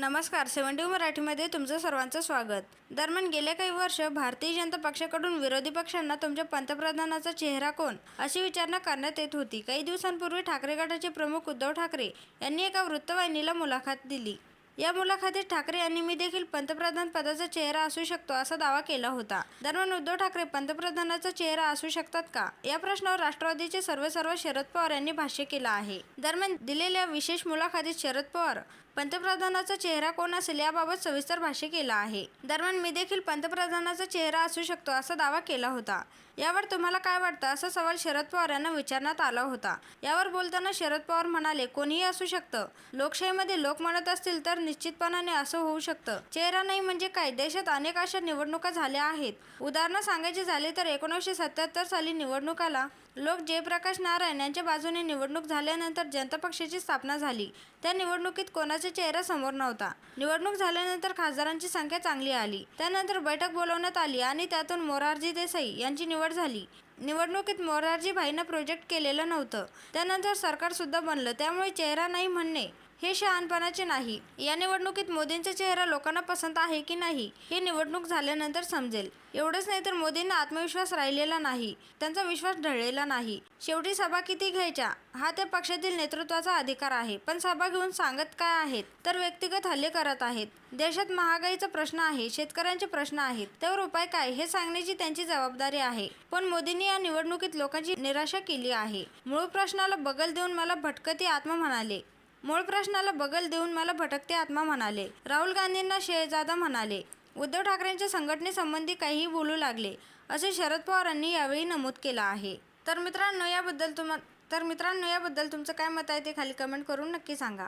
नमस्कार सेव्हन्टी मराठीमध्ये तुमचं सर्वांचं स्वागत. दरम्यान गेल्या काही वर्ष भारतीय जनता पक्षाकडून विरोधी पक्षांना तुमच्या पंतप्रधानाचा चेहरा कोण? अशी विचारणा करण्यात येत होती. काही दिवसांपूर्वी ठाकरे गटाचे प्रमुख उद्धव ठाकरे यांनी एका वृत्तवाहिनीला मुलाखत दिली. या मुलाखतीत ठाकरे यांनी मी देखील पंतप्रधान पदाचा चेहरा असू शकतो असा दावा केला होता. दरम्यान उद्धव ठाकरे पंतप्रधानाचा चेहरा असू शकतात का? या प्रश्नावर राष्ट्रवादीचे सर्व सर्व शरद पवार यांनी भाष्य केलं आहे. दरम्यान दिलेल्या विशेष मुलाखतीत शरद पवार पंतप्रधानाचा चेहरा कोण असेल याबाबत सविस्तर भाष्य केलं आहे. दरम्यान मी देखील पंतप्रधानाचा चेहरा असू शकतो असा दावा केला होता. यावर तुम्हाला काय वाटतं? असा सवाल शरद पवार यांना विचारण्यात आला होता. यावर बोलताना शरद पवार म्हणाले कोणीही असू शकतं. लोकशाहीमध्ये लोक म्हणत असतील तर निश्चितपणाने असं होऊ शकतं. चेहरा नाही म्हणजे काय? देशात अनेक अशा निवडणुका झाल्या आहेत. उदाहरणं सांगायचे झाले तर एकोणीसशे सत्याहत्तर साली निवडणुकाला लोक जयप्रकाश नारायण यांच्या बाजूने निवडणूक झाल्यानंतर जनता पक्षाची स्थापना झाली. त्या निवडणुकीत कोणाचा चेहरा समोर नव्हता. निवडणूक झाल्यानंतर खासदारांची संख्या चांगली आली. त्यानंतर बैठक बोलवण्यात आली आणि त्यातून मोरारजी देसाई यांची निवड झाली. निवडणुकीत मोरारजी भाईनं प्रोजेक्ट केलेलं नव्हतं. त्यानंतर सरकारसुद्धा बनलं. त्यामुळे चेहरा नाही म्हणणे हे शहाणपणाचे नाही. या निवडणुकीत मोदींचा चेहरा लोकांना पसंत आहे की नाही हे निवडणूक झाल्यानंतर समजेल. एवढंच नाही तर मोदींना आत्मविश्वास राहिलेला नाही त्यांचा विश्वास ढळलेला नाही. शेवटी सभा किती घ्यायच्या? हा त्या पक्षातील नेतृत्वाचा अधिकार आहे. पण सभा घेऊन सांगत काय आहेत? तर व्यक्तिगत हल्ले करत आहेत. देशात महागाईचा प्रश्न आहे शेतकऱ्यांचे प्रश्न आहेत. त्यावर उपाय काय? हे सांगण्याची त्यांची जबाबदारी आहे. पण मोदींनी या निवडणुकीत लोकांची निराशा केली आहे. मूळ प्रश्नाला बगल देऊन मला भटकती आत्मा म्हणाले मूळ प्रश्नाला बगल देऊन मला भटकते आत्मा म्हणाले. राहुल गांधींना शेहजादा म्हणाले. उद्धव ठाकरेंच्या संघटनेसंबंधी काहीही बोलू लागले असे शरद पवारांनी यावेळी नमूद केलं आहे. तर मित्रांनो याबद्दल तुम तर मित्रांनो याबद्दल तुमचं काय मत आहे ते खाली कमेंट करून नक्की सांगा.